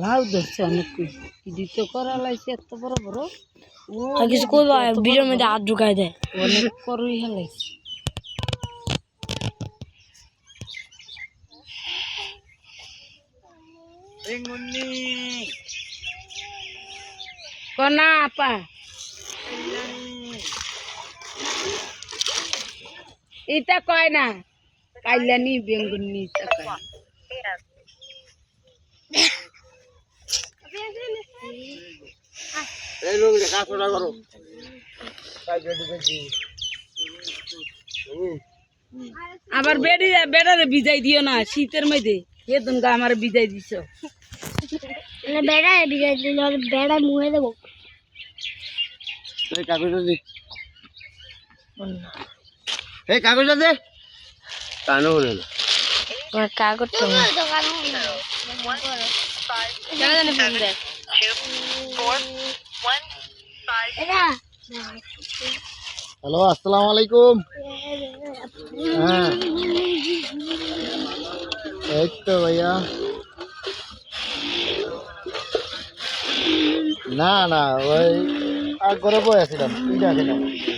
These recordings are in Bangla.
লাউ ধরছে অনেক কিছু কি করা লাগছে এত বড় বড়? আর কিছু করব ভিডিওর মধ্যে হাত ঢুকাই দেয় অনেক বড়ই হেলাইছে কনা আপা। এটা কয় না? কাইলানি বেঙ্গুনি না। এই লোক করো আবার বেড়ি বেড়ারে বিজাই দিও না শীতের মধ্যে। হে তুমি আমার বিজাই দিছ। মানে বেড়া বিজয় দিল বেড়া মুহে দেবো। এই কাগজটা দে। এই কাগজটা দে। কানো হলো না। আমার কাগজটা দোকান কেন জানি ফোন দেয় এটা হ্যালো আসসালামু আলাইকুম হ্যাঁ এই তো ভাইয়া না না ওই আর ঘরে বই আছিলাম তুই দেখে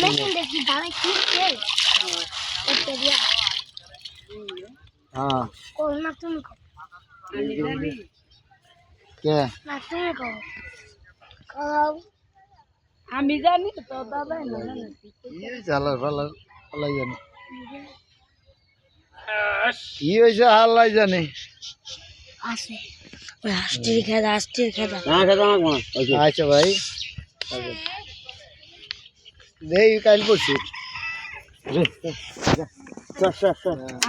দেখি দাঁড়াই কি খেল দিয়া হ্যাঁ কোন না তুমি কও কে না তুমি কও আমি জানি তো দাদা না জানে। চালার পালার পালাই কি হয়েছে হাল্লাই জানে আছে ওই হাঁসটির খেদা হাঁসটির খেদা আচ্ছা ভাই দেই কাল পড়ছি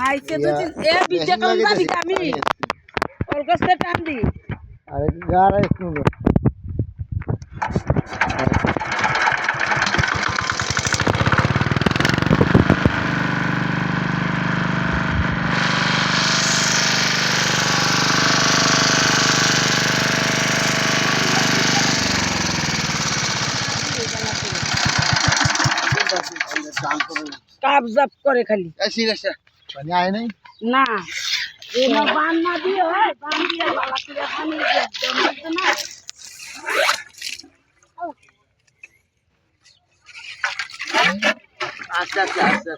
আইছে তো এ বিজে কাম জানি আমি ওর টান দি। আরে গাড়া শুনব কাপ জাপ করে খালি। পানি আয় নাই? না। এমা বান না বান দিয়ে বালা করে পানি দিয়ে জমাতে না? আস্তে আস্তে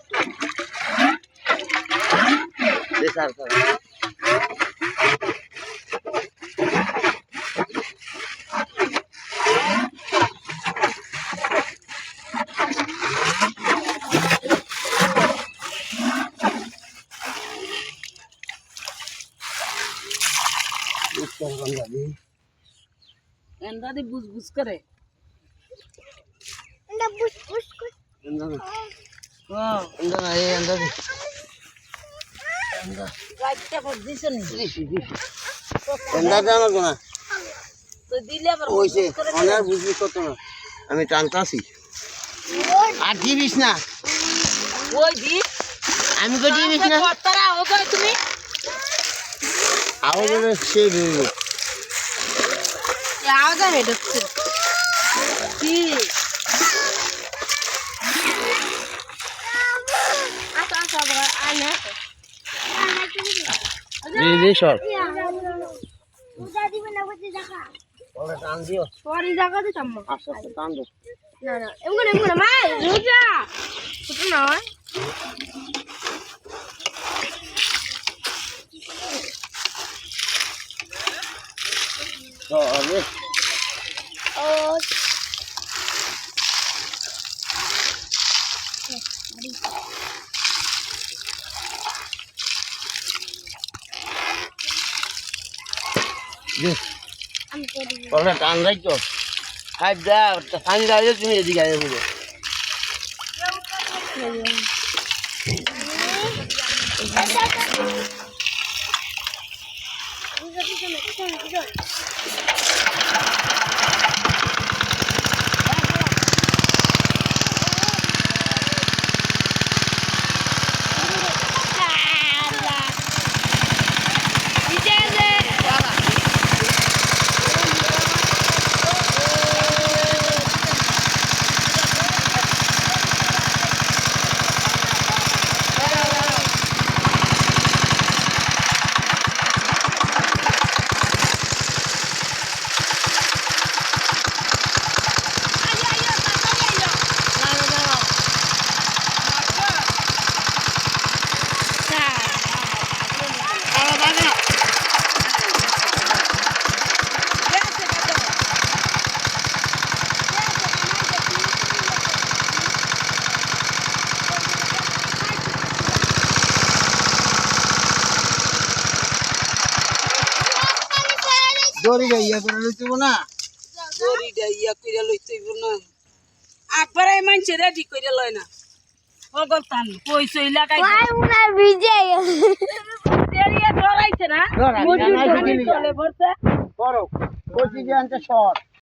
আস্তে আস্তে বেসার কর এন্ডা বুঝ বুঝ করে কর ও পর নি। তো দিলে আবার বুঝ বুঝ আমি টানতাছি আর দিবিস না। ওই দি আমি তো দিবিস না কতরা ও তুমি? আওয়াজ দিবি আওয়াজ আহে ঢুকছে কি না না এমন এমন মাই রোজা ছোট নয় সরে ও আমি করে। দিই ওরে টান রাখো হাই দা পানি দাও তুমি এদিকে আয় বুঝো বুঝা দিছে না কিছু না দড়িটা ইয়া করে লইতেব না? দড়িটা ইয়া কইরা লইতেব না। আকবারে মানছে রেডি কইরা লয় না। অগল তান কই সই লাগাই ভাই উনা ভিজে দেরিয়া ডরাইছে না? মজুর চলে বসে করো কোচি যে আনতে শর্ট